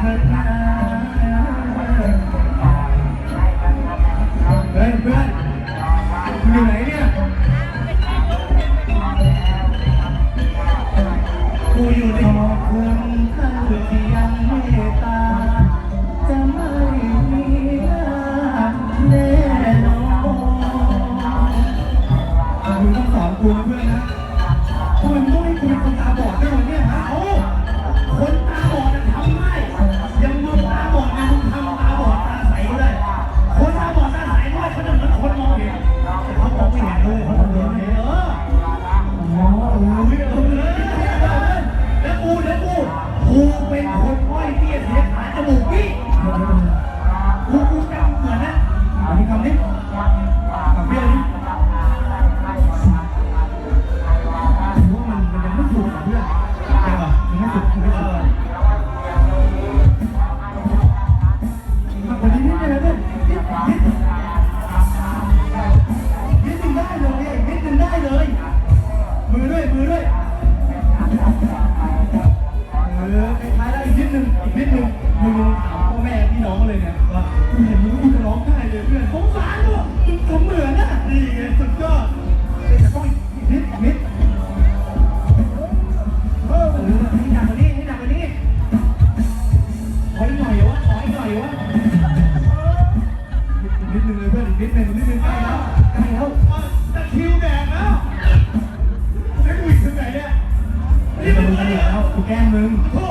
เฮ้ยเพื่อนอยู่ไหนเนี่ยกูอยู่ในหอเพื่อนเธอยังไม่ตา จะไม่มีแน่นอนมึงต้องสอนกูเพื่อน ด้วยมือด้วยเออคท้ายๆได้อีกนิดนึงอีกนิดนึงมึงลองถามพ่อแม่พี่น้องเลยเนี่ยว่ากูเห็นมึงกูจะร้องไห้เลยเพื่อนสงสารมึงมึงทเหมือนอะดีไงสุดยอดแต่ต้องอีกนิดอีกนิดเออให้หนักกว่านี้ให้หนักกว่านี้ถอยหน่อยวะถอยหน่อยวะ and moon.